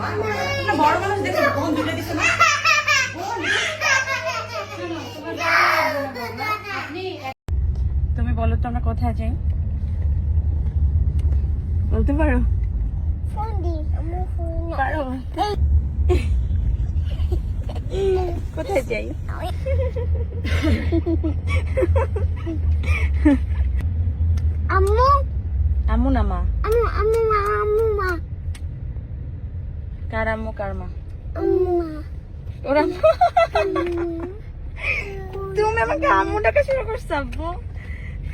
মা না বড় মানুষ দেখে বোন তুমি বলো তো আমরা কোথায় যাই? বলতে পারো? পারো। কোথায় যাই? আম্মু? আমু না মা আম্মু আম্মু মা আম্মু মা কার আম্মু কার মা ওরা তুমি আমাকে আম্মু ডাকা শুরু করছ আব্বু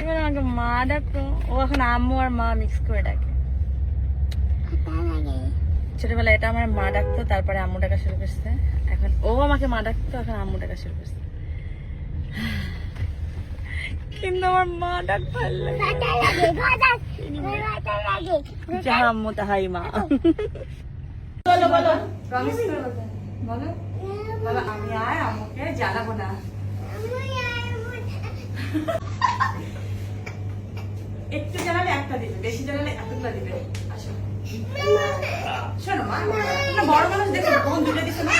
এবার আমাকে মা ডাকো ও এখন আম্মু আর মা মিক্স করে ডাকে ছোটবেলায় এটা আমার মা ডাকতো তারপরে আম্মু ডাকা শুরু করছে এখন ও আমাকে মা ডাকতো এখন আম্মু ডাকা শুরু করছে কিন্তু আমার মা ডাক ভালো লাগে যাহা আম্মু তাহাই মা বলো বলো। প্রমিস করে বলো। বলো আমি আর আম্মুকে জ্বালাবো না। একটু জ্বালালে একটা দিবে বেশি জ্বালালে এতগুলো দিবে। আসো। শোনো মা বড় মানুষ দেখে বোন দুটো দিছে না?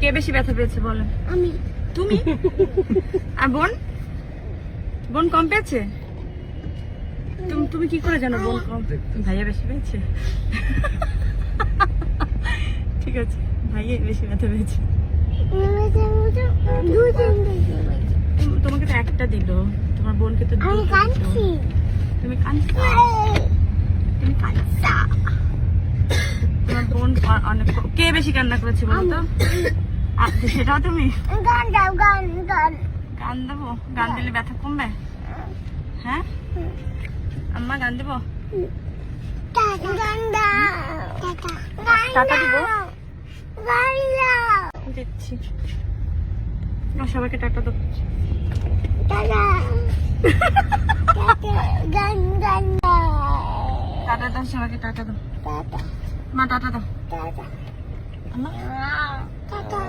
কে বেশি ব্যথা পেয়েছে বলো। আমি। তুমি? আর বোন? বোন কম পেয়েছে? তুমি তুমি কি করে জানো বোন কম? ভাইয়া বেশি পেয়েছে? ঠিক আছে ভাইয়া বেশি ব্যথা পেয়েছে। তোমাকে তো একটা দিল তোমার বোনকে তো তুমি কাঁদছো? তুমি কাঁদছা? তোমার বোন অনেক কে বেশি কান্না করেছে বলো তো? সেটাও তুমি? গান দাও গান গান। গান দেবো? গান দিলে ব্যথা কমবে? হ্যাঁ? আম্মা গান দেবো? টাটা দিব? দিচ্ছি। সবাইকে টাটা দাও। টাটা। দাও সবাইকে টাটা দাও। টাটা। মা টাটা দাও। টাটা। আম্মা। টাটা।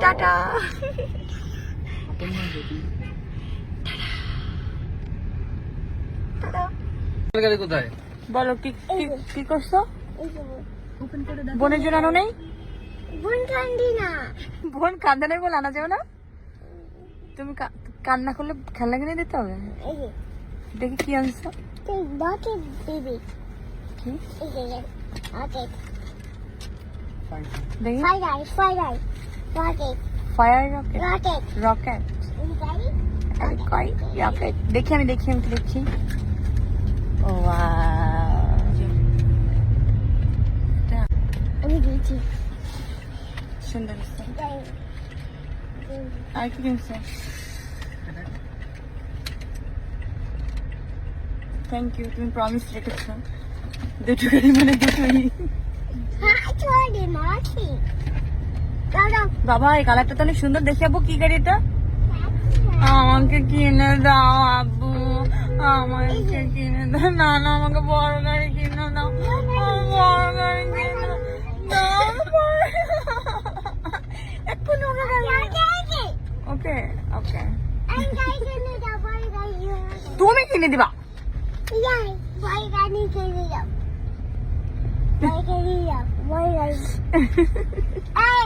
টাটা। গাড়ি কোথায়? বলো কি কি- করছ? বোনের জন্য আনো নেই? বোন কান্দি না। বোন কান্দে নেই বলে আনা যাবে না? তুমি কান্না করলে খেলনা কিনে দিতে হবে? এই দেখি কি আনছো। কি? দেখি। Rocket fire rocket rocket rocket গাড়ি রকেট দেখি আমি দেখি আমি দেখি ও আমি দিয়েছি সুন্দর আর কি কিনছে? থ্যাংক ইউ তুমি প্রমিস রেখেছো। দুটো গাড়ি মানে দুটোই। বাবা, এই কালারটা তো অনেক সুন্দর। দেখে আব্বু কি গাড়ি এটা আমাকে কিনে দাও, আব্বু। আমাকে কিনে দাও। না না, আমাকে বড় গাড়ি কিনে দাও আমার বড় গাড়ি কিনে দাও দাও, বড়- এক্ষুনি ওকে গাড়ি ওকে ওকে আমি গাড়ি কিনে দাও বড় গাড়ি তুমি কিনে দিবা? কিনে